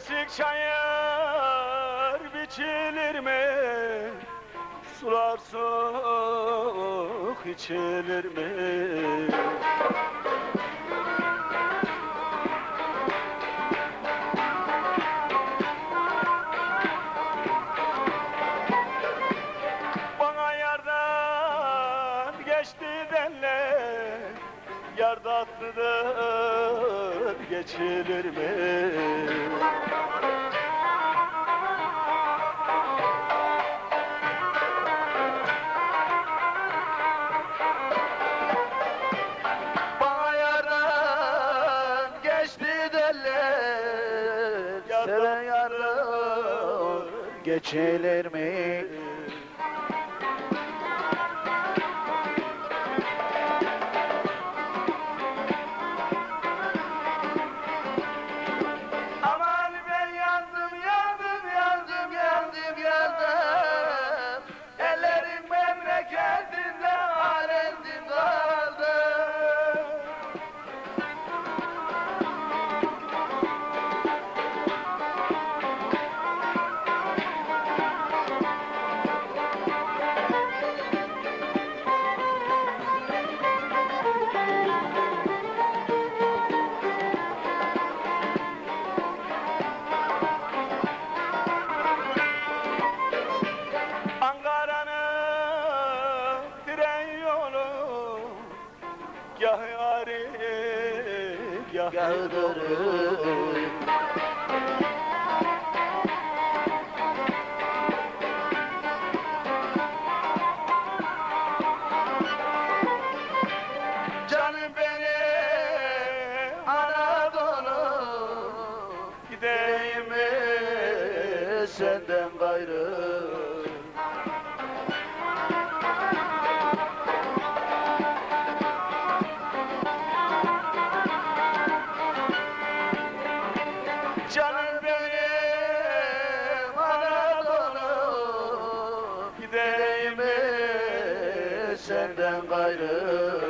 Kesik çayır biçilir mi? Sular soğuk içilir mi? Yar tatlıdır geçilir mi? Seven tatlıdır geçilir mi? Gah yari, gah Yağdırır Canım benim Anadolu. Gideyim senden gayrı senden gayrı.